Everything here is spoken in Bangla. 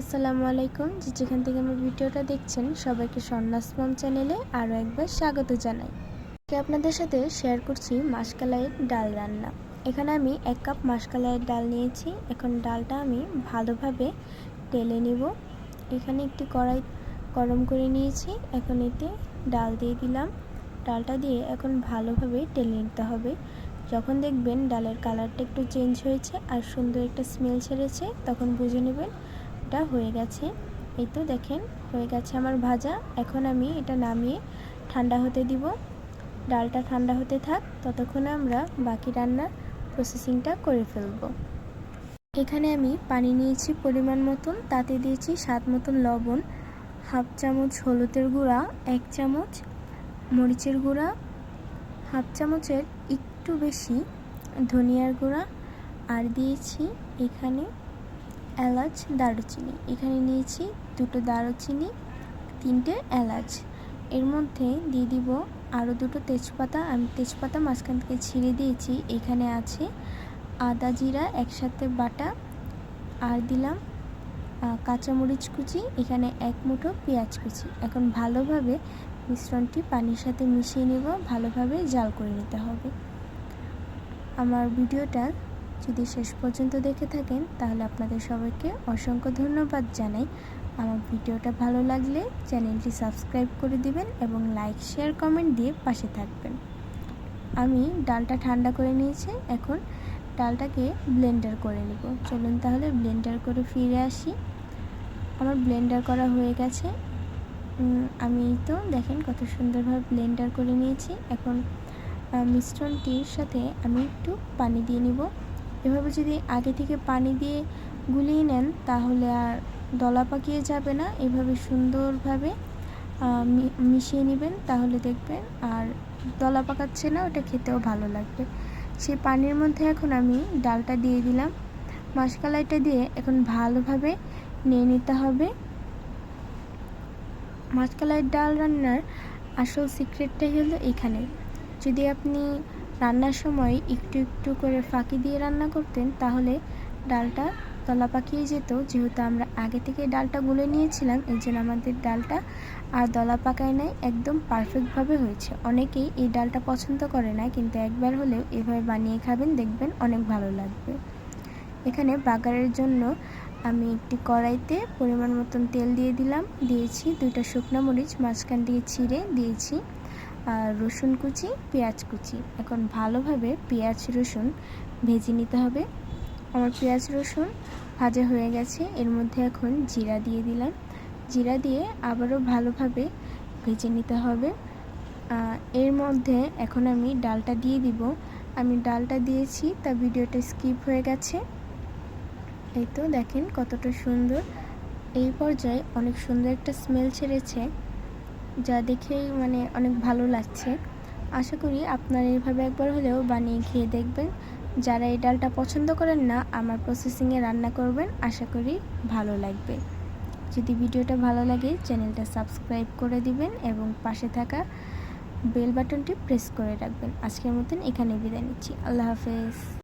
আসসালামু আলাইকুম, যে যেখান থেকে আমার ভিডিওটা দেখছেন, সবাইকে সন্ন্যাস চ্যানেলে আরও একবার স্বাগত জানাই। আপনাদের সাথে শেয়ার করছি মাসকালাইয়ের ডাল রান্না। এখানে আমি এক কাপ মাসকালাইয়ের ডাল নিয়েছি। এখন ডালটা আমি ভালোভাবে টেলে নিব। এখানে একটি কড়াই গরম করে নিয়েছি। এখন এতে ডাল দিয়ে দিলাম। ডালটা দিয়ে এখন ভালোভাবে টেলে নিতে হবে। যখন দেখবেন ডালের কালারটা একটু চেঞ্জ হয়েছে আর সুন্দর একটা স্মেল ছেড়েছে, তখন বুঝে নেবেন এটা হয়ে গেছে। এই তো দেখেন, হয়ে গেছে আমার ভাজা। এখন আমি এটা নামিয়ে ঠান্ডা হতে দিব। ডালটা ঠান্ডা হতে থাক, ততক্ষণে আমরা বাকি রান্নার প্রসেসিংটা করে ফেলব। এখানে আমি পানি নিয়েছি পরিমাণ মতন, তাতে দিয়েছি স্বাদ মতন লবণ, হাফ চামচ হলুদের গুঁড়া, এক চামচ মরিচের গুঁড়া, হাফ চামচের একটু বেশি ধনিয়ার গুঁড়া, আর দিয়েছি এখানে এলাচ, দারুচিনি। এখানে নিয়েছি দুটো দারুচিনি, তিনটে এলাচ। এর মধ্যে দিয়ে দিব আরও দুটো তেজপাতা। আমি তেজপাতা মাঝখান থেকে ছিঁড়ে দিয়েছি। এখানে আছে আদা জিরা, একসাথে বাটা। আর দিলাম কাঁচামরিচ কুচি, এখানে এক মুঠো পেঁয়াজ কুচি। এখন ভালোভাবে মিশ্রণটি পানির সাথে মিশিয়ে নেব। ভালোভাবে জাল করে নিতে হবে। আমার ভিডিওটা যদি শেষ পর্যন্ত দেখে থাকেন, তাহলে আপনাদের সবাইকে অসংখ্য ধন্যবাদ জানাই। আমার ভিডিওটা ভালো লাগলে চ্যানেলটি সাবস্ক্রাইব করে দিবেন এবং লাইক, শেয়ার, কমেন্ট দিয়ে পাশে থাকবেন। আমি ডালটা ঠান্ডা করে নিয়েছি, এখন ডালটাকে ব্লেন্ডার করে নিব। চলুন তাহলে ব্লেন্ডার করে ফিরে আসি। আমার ব্লেন্ডার করা হয়ে গেছে। আমি তো দেখেন কত সুন্দরভাবে ব্লেন্ডার করে নিয়েছি। এখন মিশ্রণটির সাথে আমি একটু পানি দিয়ে নিব। এভাবে যদি আগে থেকে পানি দিয়ে গুলিয়ে নেন, তাহলে আর দলা পাকিয়ে যাবে না। এভাবে সুন্দরভাবে মিশিয়ে নেবেন, তাহলে দেখবেন আর দলা পাকাচ্ছে না, ওটা খেতেও ভালো লাগবে। সেই পানির মধ্যে এখন আমি ডালটা দিয়ে দিলাম। মাসকালাইটা দিয়ে এখন ভালোভাবে নিয়ে নিতে হবে। মাছকালাইয়ের ডাল রান্নার আসল সিক্রেটটাই হলো এখানে। যদি আপনি রান্নার সময় একটু একটু করে ফাঁকি দিয়ে রান্না করতেন, তাহলে ডালটা তলা পাকিয়ে যেত। যেহেতু আমরা আগে থেকে ডালটা গুলে নিয়েছিলাম, এই জন্য আমাদের ডালটা আর দলা পাকায় নাই, একদম পারফেক্টভাবে হয়েছে। অনেকেই এই ডালটা পছন্দ করে না, কিন্তু একবার হলেও এভাবে বানিয়ে খাবেন, দেখবেন অনেক ভালো লাগবে। এখানে বাগারের জন্য আমি একটি কড়াইতে পরিমাণ মতন তেল দিয়ে দিলাম। দিয়েছি দুইটা শুকনো মরিচ, মাঝখান দিয়ে ছিঁড়ে দিয়েছি। আর রসুন কুচি, পেঁয়াজ কুচি। এখন ভালোভাবে পেঁয়াজ, রসুন ভেজে নিতে হবে। আমার পেঁয়াজ, রসুন ভাজা হয়ে গেছে। এর মধ্যে এখন জিরা দিয়ে দিলাম। জিরা দিয়ে আবারও ভালোভাবে ভেজে নিতে হবে। এর মধ্যে এখন আমি ডালটা দিয়ে দিব। আমি ডালটা দিয়েছি, তা ভিডিওটা স্কিপ হয়ে গেছে। এই তো দেখেন কতটা সুন্দর। এই পর্যায়ে অনেক সুন্দর একটা স্মেল ছেড়েছে। যা দেখেই মানে অনেক ভালো লাগছে। আশা করি আপনারা এইভাবে একবার হলেও বানিয়ে খেয়ে দেখবেন। যারা এই ডালটা পছন্দ করেন না, আমার প্রসেসিংয়ে রান্না করবেন, আশা করি ভালো লাগবে। যদি ভিডিওটা ভালো লাগে, চ্যানেলটা সাবস্ক্রাইব করে দিবেন এবং পাশে থাকা বেল বাটনটি প্রেস করে রাখবেন। আজকের মতন এখানে বিদায় নিচ্ছি। আল্লাহ হাফেজ।